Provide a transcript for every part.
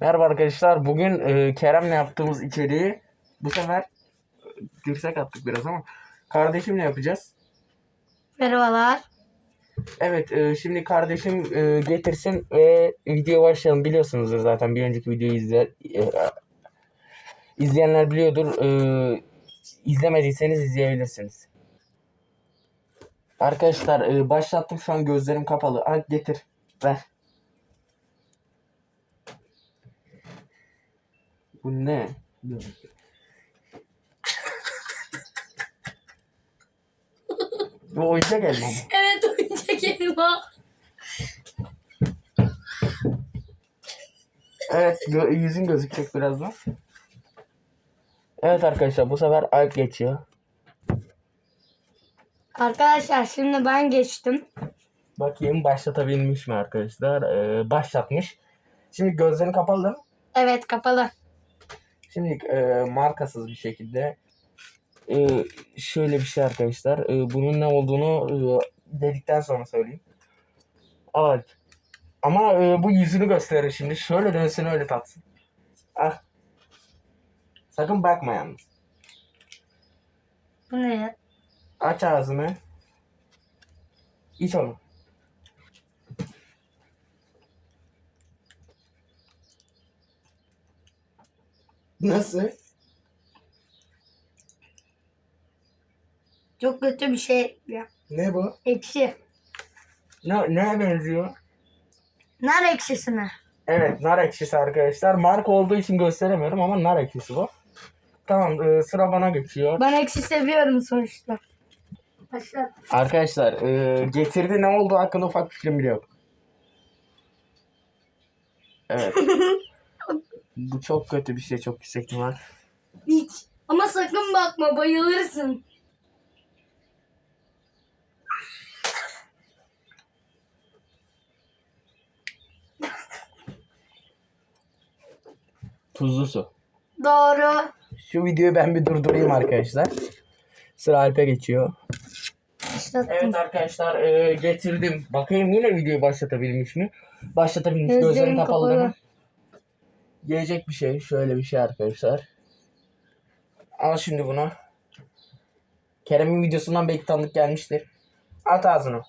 Merhaba arkadaşlar. Bugün e, Kerem'le yaptığımız içeriği bu sefer dirsek attık biraz ama kardeşimle yapacağız. Merhabalar. Evet e, şimdi kardeşim e, getirsin ve video başlayalım. Biliyorsunuzdur zaten bir önceki videoyu izle, e, izleyenler biliyordur. E, izlemediyseniz izleyebilirsiniz. Arkadaşlar e, başlattım şu an gözlerim kapalı. Hadi getir. Ver. Bu ne? Bu oyuncak elma mı? Evet oyuncak elma. Evet gö- yüzün gözükecek birazdan. Evet arkadaşlar bu sefer Alp geçiyor. Arkadaşlar şimdi ben geçtim. Bakayım başlatabilmiş mi arkadaşlar? Ee, başlatmış. Şimdi gözlerini kapalı değil mi? Evet kapalı. Şimdi e, markasız bir şekilde e, şöyle bir şey arkadaşlar. E, bunun ne olduğunu e, dedikten sonra söyleyeyim. Alp. Ama e, bu yüzünü gösterir şimdi. Şöyle dönsün öyle tatsın. Ah. Sakın bakma yalnız. Bu ne ya? Aç ağzını. İç onu. Nasıl? Çok kötü bir şey ya. Ne bu? Ekşi. Ne, neye benziyor? Nar ekşisi mi? Evet nar ekşisi arkadaşlar. Marka olduğu için gösteremiyorum ama nar ekşisi bu. Tamam e, sıra bana geçiyor. Ben ekşi seviyorum sonuçta. Başla. Arkadaşlar e, getirdi ne oldu hakkında ufak fikrim bile yok. Evet. bu çok kötü bir şey çok yüksek ihtimal. İç. Ama sakın bakma bayılırsın. Tuzlu su. Doğru. Şu videoyu ben bir durdurayım arkadaşlar. Sıra Alp'e geçiyor. Başlattım. Evet arkadaşlar e, getirdim. Bakayım yine videoyu başlatabilmiş mi? Başlatabilmiş. Gözlerim Gözlerim kapalı değil mi? Gelecek bir şey. Şöyle bir şey arkadaşlar. Al şimdi bunu. Kerem'in videosundan belki tanıdık gelmiştir. At ağzını.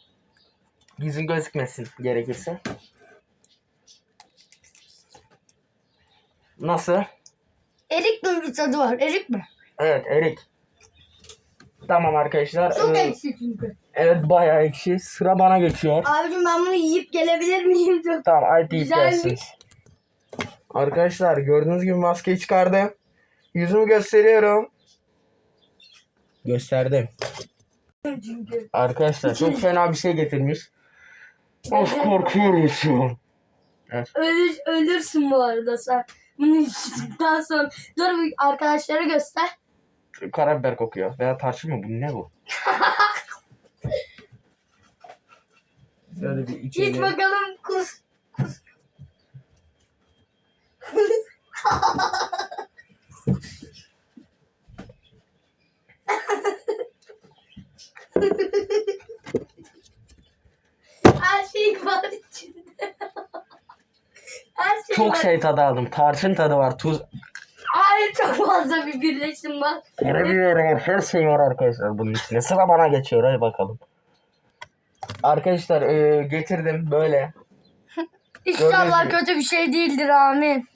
Yüzün gözükmesin gerekirse. Nasıl? Erik mi bir tadı var? Erik mi? Evet erik. Tamam arkadaşlar. Çok Ee, ekşi çünkü. Evet bayağı ekşi. Sıra bana geçiyor. Abicim ben bunu yiyip gelebilir miyim? Tamam Alp yiyip Güzelmiş. gelsin. Arkadaşlar gördüğünüz gibi maskeyi çıkardım. Yüzümü gösteriyorum. Gösterdim. Arkadaşlar çok fena bir şey getirmiş. Of korkuyorum şu an. Ölür, ölürsün bu arada sen. Bunu içtikten sonra. Dur bir arkadaşlara göster. Karabiber kokuyor. Veya tarçın mı? Bu ne bu? Şöyle bir İç içelim. bakalım kus. Kus. Her şey var içinde. Her şey Çok var. şey tadı aldım. Tarçın tadı var. Tuz. Hayır çok fazla bir birleşim var. Karabiber var. Her şey var arkadaşlar bunun içinde. Sıra bana geçiyor. Hadi bakalım. Arkadaşlar e, getirdim böyle. İnşallah Gördüğünüz kötü bir şey değildir amin.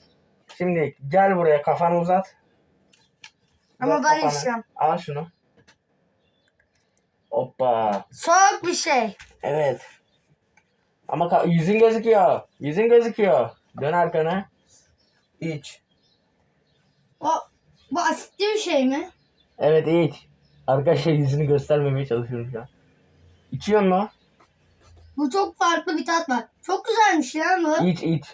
Şimdi gel buraya kafanı uzat. Ama Uzat ben kafanı. içeceğim. Al şunu. Hoppa. Soğuk bir şey. Evet. Ama ka- yüzün gözüküyor. Yüzün gözüküyor. Dön arkana. İç. O bu asitli bir şey mi? Evet iç. Arkadaşlar yüzünü göstermemeye çalışıyorum şu an. İçiyor mu? Bu çok farklı bir tat var. Çok güzelmiş ya bu. İç iç.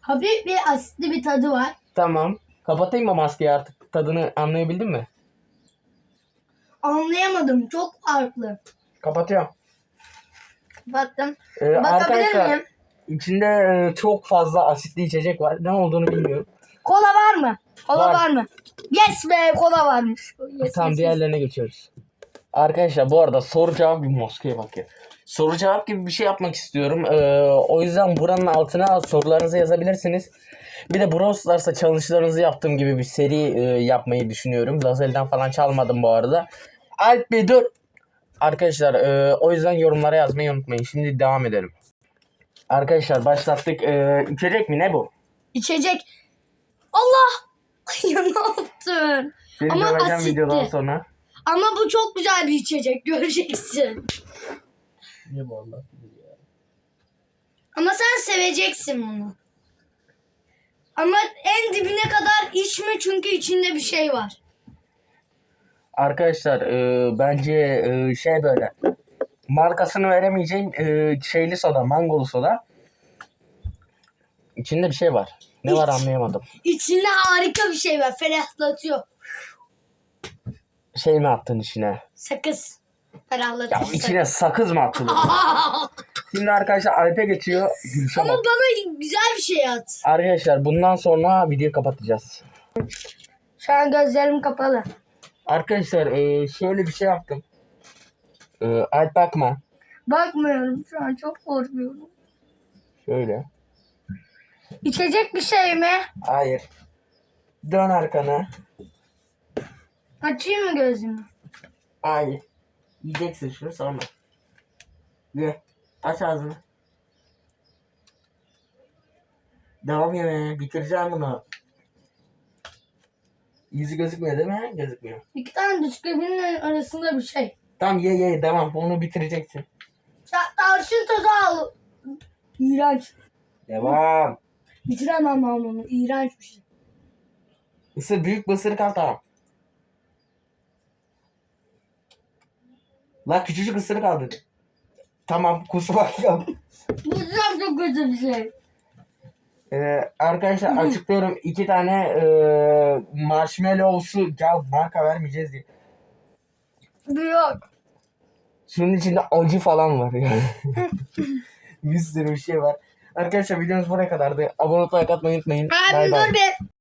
Hafif bir asitli bir tadı var. Tamam. Kapatayım mı maskeyi artık? Tadını anlayabildin mi? Anlayamadım. Çok farklı. Kapatıyorum. Baktım. Ee, Bakabilir arkadaşlar miyim? içinde e, çok fazla asitli içecek var. Ne olduğunu bilmiyorum. Kola var mı? Kola Var. var, mı? Yes be kola varmış. Yes, tamam yes, yes. diğerlerine geçiyoruz. Arkadaşlar bu arada soru cevap bir maskeye bakıyor. soru cevap gibi bir şey yapmak istiyorum. Ee, o yüzden buranın altına sorularınızı yazabilirsiniz. Bir de Brawl challenge'larınızı yaptığım gibi bir seri e, yapmayı düşünüyorum. Lazel'den falan çalmadım bu arada. Alp bir dur. Arkadaşlar e, o yüzden yorumlara yazmayı unutmayın. Şimdi devam edelim. Arkadaşlar başlattık. E, içecek mi ne bu? İçecek. Allah! ya ne yaptın? Seni Ama döveceğim asitti. videodan sonra. Ama bu çok güzel bir içecek. Göreceksin. Ne bu Allah? Ama sen seveceksin bunu. Ama en dibine kadar içme çünkü içinde bir şey var. Arkadaşlar e, bence e, şey böyle markasını veremeyeceğim e, şeyli soda, mangolu soda. İçinde bir şey var. Ne var İç. anlayamadım. İçinde harika bir şey var. Ferahlatıyor. Şey mi attın içine? Sakız. Ya Ferahlatıyor. içine sakız mı attın? Şimdi arkadaşlar Alp'e geçiyor. Gülüşe Ama bak. bana güzel bir şey at. Arkadaşlar bundan sonra videoyu kapatacağız. Şu an gözlerim kapalı. Arkadaşlar e, şöyle bir şey yaptım. E, Alp bakma. Bakmıyorum şu an çok korkuyorum. Şöyle. İçecek bir şey mi? Hayır. Dön arkana. Açayım mı gözümü? Hayır. Yiyeceksin şunu sonra. Ye. Aç ağzını. Devam yeme. Bitireceğim bunu. Yüzü gözükmüyor değil mi? Gözükmüyor. İki tane bisküvinin arasında bir şey. Tamam ye ye devam. Bunu bitireceksin. Ta- Tarçın tadı al. İğrenç. Devam. Bitiremem ben bunu. İğrenç bir şey. Isır büyük bir ısırık al tamam. La küçücük ısırık al dedi. Tamam kusura yok. Bu çok kötü bir şey. Ee, arkadaşlar açıklıyorum iki tane e, marshmallow'su ya marka vermeyeceğiz diye. Yok. Şunun içinde acı falan var ya. bir sürü bir şey var. Arkadaşlar videomuz buraya kadardı. Abone olmayı like atmayı unutmayın. Bay Abim bay. dur bir.